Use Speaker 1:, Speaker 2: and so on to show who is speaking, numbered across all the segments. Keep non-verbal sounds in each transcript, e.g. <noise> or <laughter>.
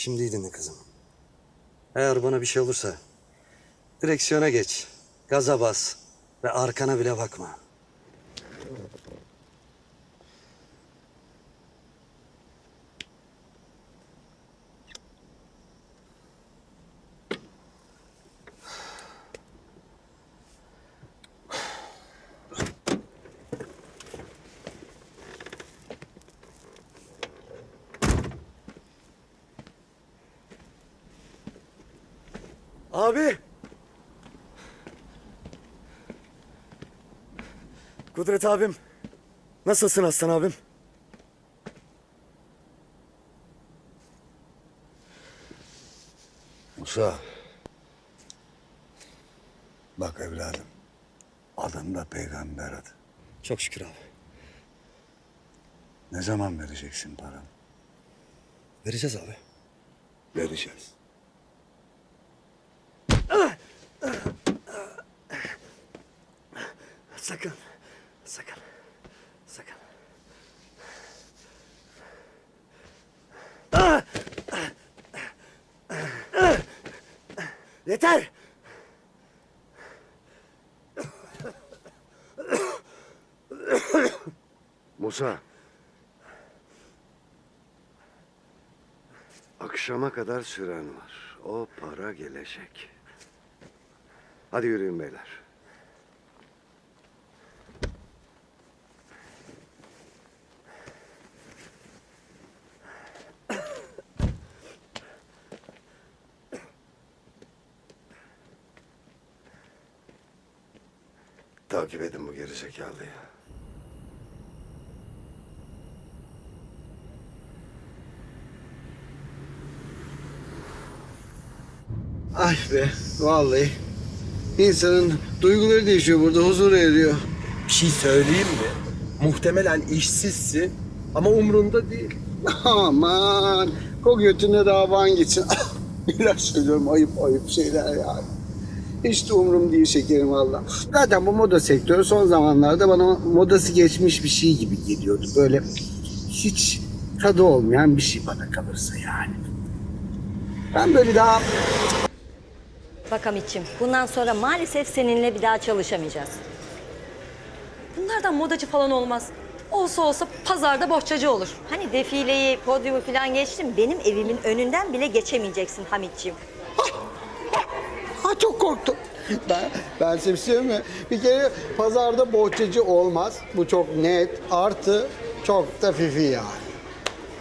Speaker 1: Şimdi iyi dinle kızım. Eğer bana bir şey olursa direksiyona geç, gaza bas ve arkana bile bakma. Abi! Kudret abim. Nasılsın Aslan abim?
Speaker 2: Musa. Bak evladım. Adam da peygamber adı.
Speaker 1: Çok şükür abi.
Speaker 2: Ne zaman vereceksin paranı?
Speaker 1: Vereceğiz abi.
Speaker 2: Vereceğiz.
Speaker 1: Yeter!
Speaker 3: Musa. Akşama kadar süren var. O para gelecek. Hadi yürüyün beyler. Takip edin bu gerizekalıyı.
Speaker 4: Ay be vallahi. İnsanın duyguları değişiyor burada huzur eriyor.
Speaker 5: Bir şey söyleyeyim mi? Muhtemelen işsizsin ama umrunda değil. <laughs>
Speaker 4: Aman o götüne davan gitsin. Biraz <laughs> söylüyorum ayıp ayıp şeyler yani. Hiç de umurum değil şekerim valla. Zaten bu moda sektörü son zamanlarda bana modası geçmiş bir şey gibi geliyordu. Böyle hiç tadı olmayan bir şey bana kalırsa yani. Ben böyle daha
Speaker 6: Bak Hamit'ciğim bundan sonra maalesef seninle bir daha çalışamayacağız.
Speaker 7: Bunlardan modacı falan olmaz. Olsa olsa pazarda bohçacı olur.
Speaker 6: Hani defileyi, podyumu falan geçtim. Benim evimin önünden bile geçemeyeceksin Hamit'ciğim.
Speaker 4: Ha çok korktum. Ben, ben bir şey mi? Bir kere pazarda bohçacı olmaz. Bu çok net. Artı çok da fifi yani.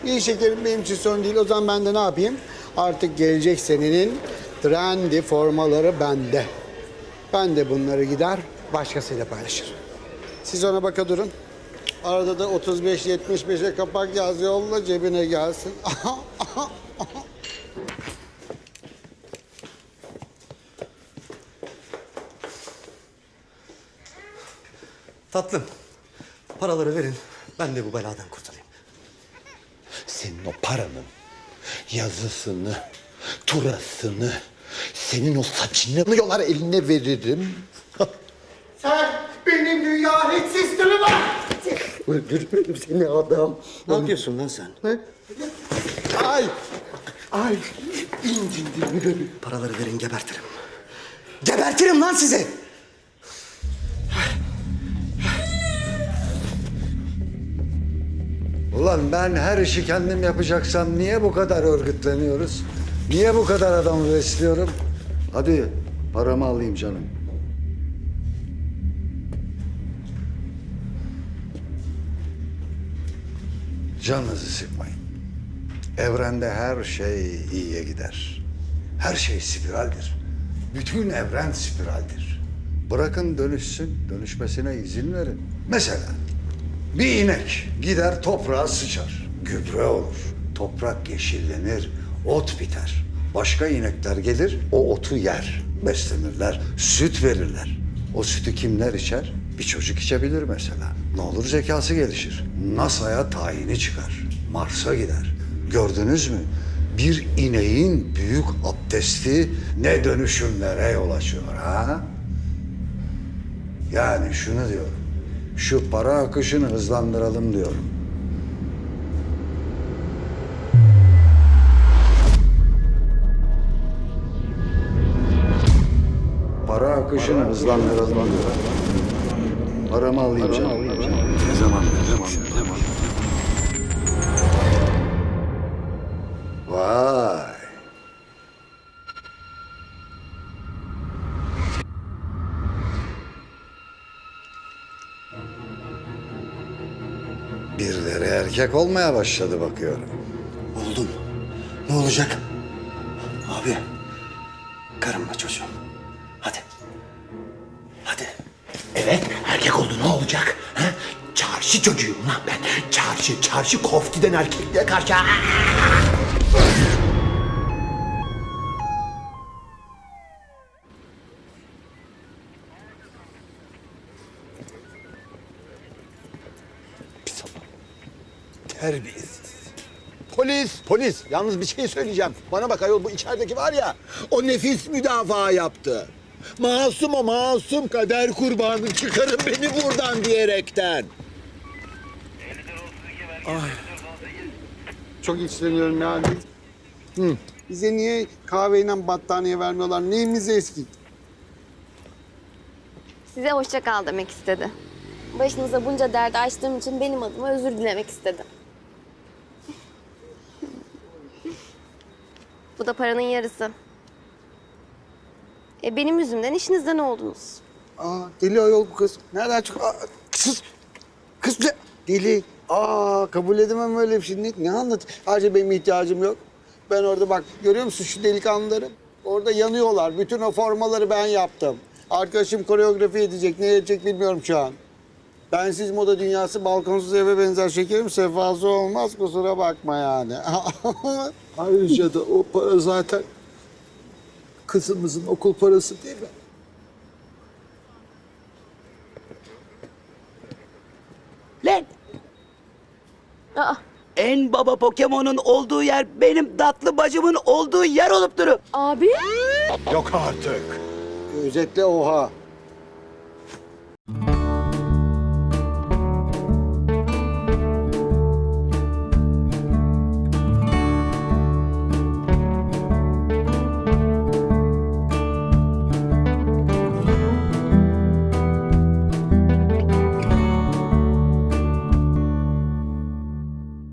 Speaker 4: İyi şekerim benim için sorun değil. O zaman ben de ne yapayım? Artık gelecek senenin trendy formaları bende. Ben de bunları gider başkasıyla paylaşırım. Siz ona baka durun. Arada da 35-75'e kapak yaz yolla cebine gelsin. <laughs>
Speaker 1: Tatlım. Paraları verin. Ben de bu beladan kurtulayım.
Speaker 5: Senin o paranın yazısını, turasını, senin o saçını yolar eline veririm. <laughs>
Speaker 4: Sen benim dünya var. Öldürürüm seni adam.
Speaker 1: Ne yapıyorsun lan sen?
Speaker 4: Ay. Ay. İncindim.
Speaker 1: Paraları verin gebertirim. Gebertirim lan sizi!
Speaker 2: Ulan ben her işi kendim yapacaksam niye bu kadar örgütleniyoruz? Niye bu kadar adamı besliyorum? Hadi paramı alayım canım. Canınızı sıkmayın. Evrende her şey iyiye gider. Her şey spiraldir. Bütün evren spiraldir. Bırakın dönüşsün, dönüşmesine izin verin. Mesela bir inek gider toprağa sıçar. Gübre olur. Toprak yeşillenir. Ot biter. Başka inekler gelir o otu yer. Beslenirler. Süt verirler. O sütü kimler içer? Bir çocuk içebilir mesela. Ne olur zekası gelişir. NASA'ya tayini çıkar. Mars'a gider. Gördünüz mü? Bir ineğin büyük abdesti ne dönüşümlere yol açıyor ha? Yani şunu diyorum şu para akışını hızlandıralım diyorum. Para akışını hızlandıralım diyorum. Paramı alayım canım.
Speaker 3: Ne zaman? Ne zaman? Ne zaman?
Speaker 2: Vay. Erkek olmaya başladı bakıyorum.
Speaker 1: Oldum. Ne olacak? Abi. Karımla çocuğum. Hadi. Hadi.
Speaker 8: Evet, erkek oldu ne olacak? Ha? Çarşı çocuğuyum lan ben. Çarşı, çarşı koftiden erkekliğe karşı. Pis Terbiyesiz. Polis, polis. Yalnız bir şey söyleyeceğim. Bana bak ayol bu içerideki var ya, o nefis müdafaa yaptı. Masum o masum kader kurbanı çıkarın beni buradan diyerekten.
Speaker 4: Çok içleniyorum yani. Hı. Bize niye kahveyle battaniye vermiyorlar? Neyimiz eski?
Speaker 9: Size hoşça kal demek istedi. Başınıza bunca derdi açtığım için benim adıma özür dilemek istedi. Bu da paranın yarısı. E benim yüzümden işinizden oldunuz.
Speaker 4: Aa, deli ayol bu kız. Nereden çık? Aa, kız, kız ne? Deli. Aa, kabul edemem öyle bir şey. Ne, ne anlat? Ayrıca benim ihtiyacım yok. Ben orada bak, görüyor musun şu delikanlıları? Orada yanıyorlar. Bütün o formaları ben yaptım. Arkadaşım koreografi edecek. Ne edecek bilmiyorum şu an. Bensiz moda dünyası balkonsuz eve benzer şekerim sefası olmaz kusura bakma yani. <laughs>
Speaker 8: Ayrıca da o para zaten kızımızın okul parası değil mi?
Speaker 10: Lan
Speaker 9: Aa,
Speaker 10: en baba Pokemon'un olduğu yer benim tatlı bacımın olduğu yer olup durur.
Speaker 9: abi?
Speaker 8: Yok artık.
Speaker 4: Özetle oha.